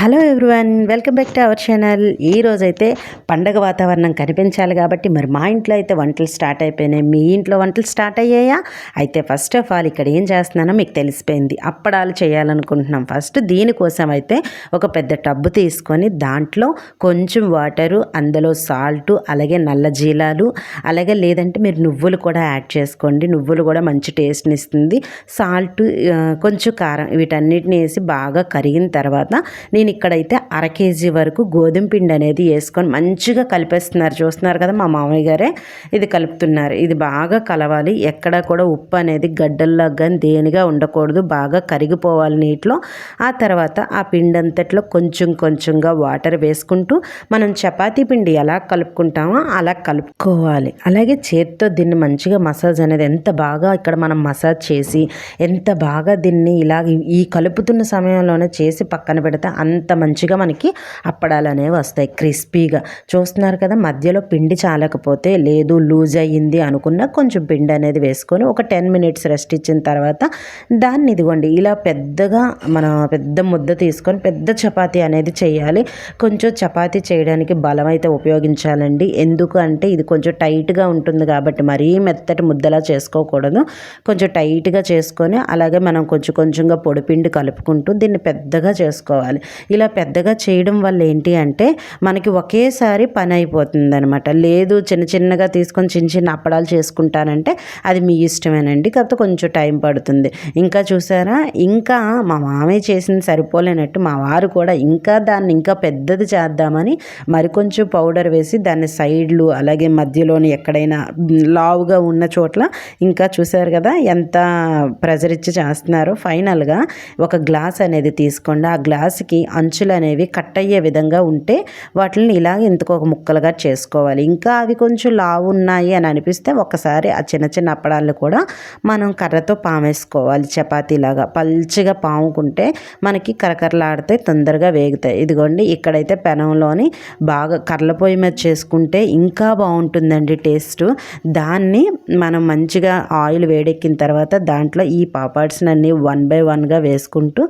Hello everyone welcome back to our channel. ఈ రోజైతే పండగ వాతావరణం కనిపించాలి కాబట్టి మరి మా ఇంట్లో అయితే వంటలు స్టార్ట్ అయిపోయినాయి. మీ ఇంట్లో వంటలు స్టార్ట్ అయ్యాయా? అయితే ఫస్ట్ ఆఫ్ ఆల్ ఇక్కడ ఏం చేస్తున్నానో మీకు తెలిసిపోయింది. అప్పడాలు చేయాలనుకుంటున్నాం. ఫస్ట్ దీనికోసం అయితే ఒక పెద్ద టబ్బు తీసుకొని దాంట్లో కొంచెం వాటరు అందులో సాల్ట్ అలాగే నల్ల జీలాలు అలాగే లేదంటే మీరు నువ్వులు కూడా యాడ్ చేసుకోండి. నువ్వులు కూడా మంచి టేస్ట్ని ఇస్తుంది. సాల్ట్ కొంచెం కారం వీటన్నిటిని వేసి బాగా కరిగిన తర్వాత నేను ఇక్కడైతే అర కేజీ వరకు గోధుమ పిండి అనేది వేసుకొని మంచిగా కలిపేస్తున్నారు. చూస్తున్నారు కదా మా మామయ్య గారే? ఇది కలుపుతున్నారు. ఇది బాగా కలవాలి. ఎక్కడ కూడా ఉప్పు అనేది గడ్డల్లో కానీ దేనిగా ఉండకూడదు. బాగా కరిగిపోవాలి నీటిలో. ఆ తర్వాత ఆ పిండి అంతట్లో కొంచెం కొంచెంగా వాటర్ వేసుకుంటూ మనం చపాతీ పిండి ఎలా కలుపుకుంటామో అలా కలుపుకోవాలి. అలాగే చేతితో దీన్ని మంచిగా మసాజ్ అనేది ఎంత బాగా ఇక్కడ మనం మసాజ్ చేసి ఎంత బాగా దీన్ని ఇలా ఈ కలుపుతున్న సమయంలోనే చేసి పక్కన పెడితే అంత అంత మంచిగా మనకి అప్పడాలు అనేవి వస్తాయి. క్రిస్పీగా చూస్తున్నారు కదా మధ్యలో పిండి చాలకపోతే లేదు లూజ్ అయ్యింది అనుకున్న కొంచెం పిండి అనేది వేసుకొని ఒక టెన్ మినిట్స్ రెస్ట్ ఇచ్చిన తర్వాత దాన్ని ఇదిగోండి ఇలా పెద్దగా మన పెద్ద ముద్ద తీసుకొని పెద్ద చపాతీ అనేది చేయాలి. కొంచెం చపాతీ చేయడానికి బలం అయితే ఉపయోగించాలండి. ఎందుకు అంటే ఇది కొంచెం టైట్గా ఉంటుంది కాబట్టి మరీ మెత్తటి ముద్దలా చేసుకోకూడదు. కొంచెం టైట్గా చేసుకొని అలాగే మనం కొంచెం కొంచెంగా పొడిపిండి కలుపుకుంటూ దీన్ని పెద్దగా చేసుకోవాలి. ఇలా పెద్దగా చేయడం వల్ల ఏంటి అంటే మనకి ఒకేసారి పని అయిపోతుంది అనమాట లేదు చిన్న చిన్నగా తీసుకొని చిన్న చిన్న అప్పడాలు చేసుకుంటానంటే అది మీ ఇష్టమేనండి. కాకపోతే కొంచెం టైం పడుతుంది. ఇంకా చూసారా? ఇంకా మా మామయ్య చేసింది సరిపోలేనట్టు మా వారు కూడా ఇంకా దాన్ని ఇంకా పెద్దది చేద్దామని మరికొంచెం పౌడర్ వేసి దాన్ని సైడ్లు అలాగే మధ్యలోని ఎక్కడైనా లావుగా ఉన్న చోట్ల ఇంకా చూసారు కదా ఎంత ప్రెజర్ ఇచ్చి చేస్తున్నారో. ఫైనల్గా ఒక గ్లాస్ అనేది తీసుకోండి. ఆ గ్లాస్కి అంచులు అనేవి కట్ అయ్యే విధంగా ఉంటే వాటిని ఇలా ఇంతకు ఒక ముక్కలుగా చేసుకోవాలి. ఇంకా అవి కొంచెం లావు ఉన్నాయి అని అనిపిస్తే ఒకసారి ఆ చిన్న చిన్న అప్పడాలు కూడా మనం కర్రతో పామేసుకోవాలి. చపాతీలాగా పల్చిగా పాముకుంటే మనకి కరకరలాడితే తొందరగా వేగుతాయి. ఇదిగోండి ఇక్కడైతే పెనంలోని బాగా కర్రల పొయ్యి మీద చేసుకుంటే ఇంకా బాగుంటుందండి టేస్ట్. దాన్ని మనం మంచిగా ఆయిల్ వేడెక్కిన తర్వాత దాంట్లో ఈ పాపాడ్స్ని అన్నీ వన్ బై వన్గా వేసుకుంటూ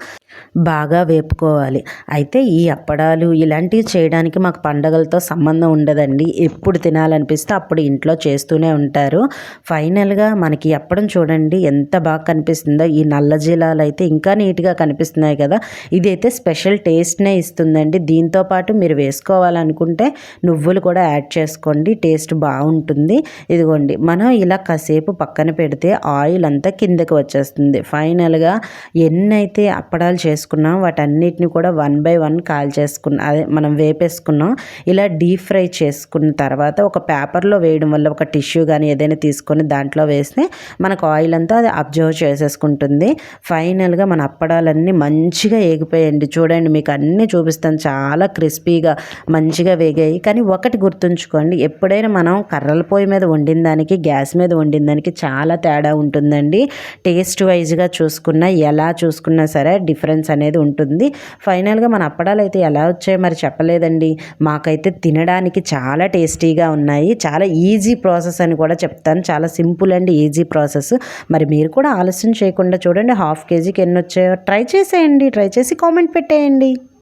బాగా వేపుకోవాలి. అయితే ఈ అప్పడాలు ఇలాంటివి చేయడానికి మాకు పండగలతో సంబంధం ఉండదండి. ఎప్పుడు తినాలనిపిస్తే అప్పుడు ఇంట్లో చేస్తూనే ఉంటారు. ఫైనల్గా మనకి అప్పడం చూడండి ఎంత బాగా కనిపిస్తుందో. ఈ నల్ల జీలాలు అయితే ఇంకా నీట్గా కనిపిస్తున్నాయి కదా. ఇదైతే స్పెషల్ టేస్ట్నే ఇస్తుందండి. దీంతో పాటు మీరు వేసుకోవాలనుకుంటే నువ్వులు కూడా యాడ్ చేసుకోండి. టేస్ట్ బాగుంటుంది. ఇదిగోండి మనం ఇలా కాసేపు పక్కన పెడితే ఆయిల్ అంతా కిందకి వచ్చేస్తుంది. ఫైనల్గా ఎన్నైతే అప్పడాలు చేసుకున్నాం వాటన్నిటిని కూడా వన్ బై వన్ కాల్ చేసుకున్న అదే మనం వేపేసుకున్నాం ఇలా డీప్ ఫ్రై చేసుకున్న తర్వాత ఒక పేపర్లో వేయడం వల్ల ఒక టిష్యూ కానీ ఏదైనా తీసుకొని దాంట్లో వేస్తే మనకు ఆయిల్ అంతా అది అబ్జర్వ్ చేసేసుకుంటుంది. ఫైనల్గా మన అప్పడాలన్నీ మంచిగా ఏగిపోయండి. చూడండి మీకు అన్నీ చూపిస్తాను. చాలా క్రిస్పీగా మంచిగా వేగాయి. కానీ ఒకటి గుర్తుంచుకోండి ఎప్పుడైనా మనం కర్రల పొయ్యి మీద వండిన దానికి గ్యాస్ మీద వండిన దానికి చాలా తేడా ఉంటుందండి. టేస్ట్ వైజ్గా చూసుకున్నా ఎలా చూసుకున్నా సరే డిఫరెన్స్ అనేది ఉంటుంది. ఫైనల్ ఫైనల్గా మన అప్పడాలు అయితే ఎలా వచ్చాయో మరి చెప్పలేదండి. మాకైతే తినడానికి చాలా టేస్టీగా ఉన్నాయి. చాలా ఈజీ ప్రాసెస్ అని కూడా చెప్తాను. చాలా సింపుల్ అండ్ ఈజీ ప్రాసెస్. మరి మీరు కూడా ఆలస్యం చేయకుండా చూడండి. హాఫ్ కేజీకి ఎన్ని వచ్చాయో. ట్రై చేసేయండి. ట్రై చేసి కామెంట్ పెట్టేయండి.